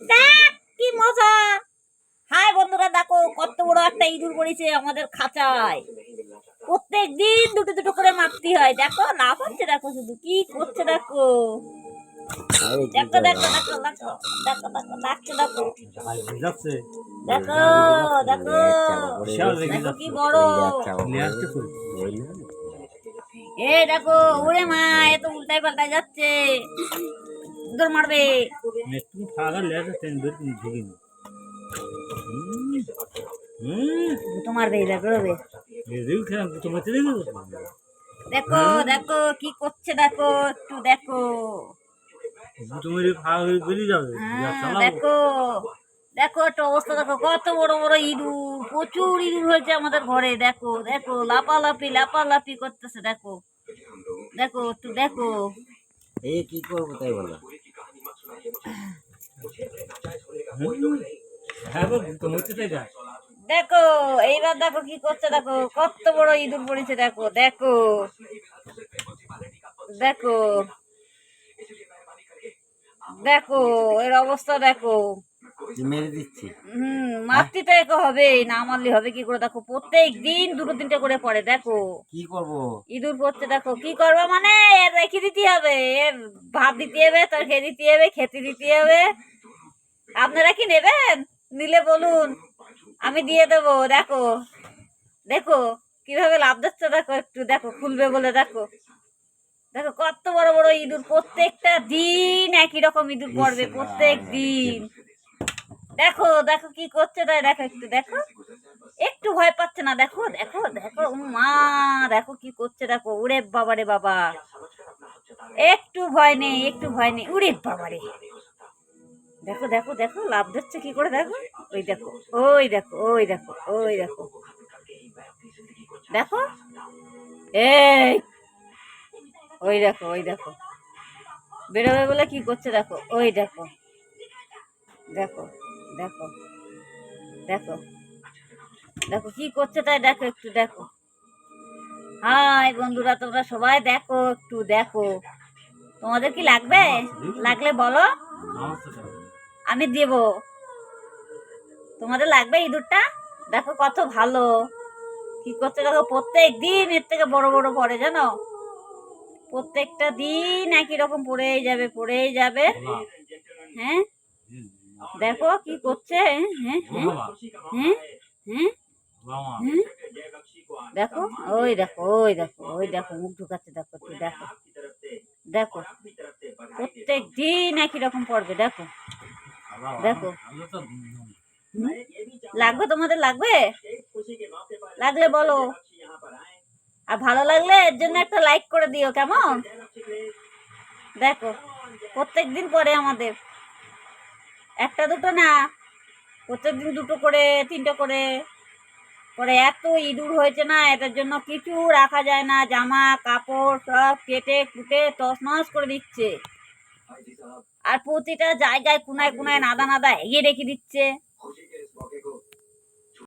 দেখ কি মজা। হাই বন্ধুরা দেখো কত বড় একটা ইঁদুর পড়েছে আমাদের খাঁচায়। প্রত্যেক দিন দুটো দুটো করে মারতে হয়। দেখো লাভ হচ্ছে দেখো শুধু। কি করছে দেখো? দেখো দেখো দেখো দেখো দেখো দেখো ডাকছে দেখো। দেখো দেখো। দেখো কি বড়। এ দেখো ওরে মা এ তো উল্টাই পাল্টাই যাচ্ছে। ইঁদুর মারবে। লেগে বের দেখো খেলাম দেখো দেখো দেখো কি করছে দেখো একটু দেখো। হয়ে বেরিয়ে যাবে। হ্যাঁ, দেখো দেখো একটা অবস্থা দেখো কত বড় বড় ইঁদুর। প্রচুর ইঁদুর হয়েছে আমাদের ঘরে দেখো দেখো লাপালাপি লাপালাপি করতেছে দেখো। দেখো একটু দেখো। এই কি করব তাই বলো দেখো, এইবার দেখো কি করছে, দেখো, কত বড় ইঁদুর পড়েছে, দেখো দেখো দেখো দেখো, এর অবস্থা দেখো। মেরে দিচ্ছি হুম মারতে তো একে হবে না মারলে হবে কি করে? দেখো প্রত্যেক দিন দুটো তিনটে করে পড়ে দেখো। কি করব? ইঁদুর পড়ছে দেখো কি করব মানে? এর রেখে দিতে হবে এর ভাত দিতে হবে তোর খেয়ে দিতে হবে খেতে দিতে হবে। আপনারা কি নেবেন? নিলে বলুন আমি দিয়ে দেবো দেখো। দেখো কীভাবে লাভ দিচ্ছে দেখো একটু দেখো খুলবে বলে দেখো। দেখো কত বড় বড় ইঁদুর প্রত্যেকটা দিন একই রকম ইঁদুর পড়বে প্রত্যেক দিন। দেখো দেখো কি করছে তাই দেখো একটু দেখো। একটু ভয় পাচ্ছে না, দেখো দেখো দেখো মা, দেখো কি করছে, দেখো, উড়ে বাবারে বাবা। একটু ভয় নেই, একটু ভয় নেই, উড়ে বাবারে। দেখো দেখো দেখো, লাভ দিচ্ছে কি করে, দেখো? ওই দেখো ওই দেখো ওই দেখো ওই দেখো। দেখো? এই, ওই দেখো ওই দেখো। বেরোবে বলে কি করছে, দেখো, ওই দেখো। দেখো দেখো। দেখো। দেখো কি করছে তাই দেখো একটু দেখো। হাই বন্ধুরা তোমরা সবাই দেখো একটু দেখো। তোমাদের কি লাগবে? লাগলে বলো। আমি দেব। তোমাদের লাগবে ইঁদুরটা? দেখো কত ভালো। কি করছে দেখো প্রত্যেক দিন এর থেকে বড় বড় পড়ে জানো? প্রত্যেকটা দিন একই রকম পড়েই যাবে পড়েই যাবে। হ্যাঁ? দেখো কি করছে? হ্যাঁ হ্যাঁ হ্যাঁ? দেখো, ওই দেখো ওই দেখো ওই দেখো, মুখ ঢুকাচ্ছে, দেখো তুই দেখো। দেখো, প্রত্যেক দিন একই রকম পড়বে, দেখো। দেখো। লাগবে তোমাদের, লাগবে? লাগলে বলো। আর ভালো লাগলে এর জন্য একটা লাইক করে দিও, কেমন? দেখো, প্রত্যেক দিন পরে আমাদের। একটা দুটো না। প্রত্যেক দিন দুটো করে, তিনটে করে। পরে এত ইঁদুর হয়েছে না, এটার জন্য কিছু রাখা যায় না। জামা, কাপড় সব কেটে কুটে তসনস করে দিচ্ছে। আর প্রতিটা জায়গায় কোনায় কোনায় নাদা নাদা এগিয়ে রেখে দিচ্ছে।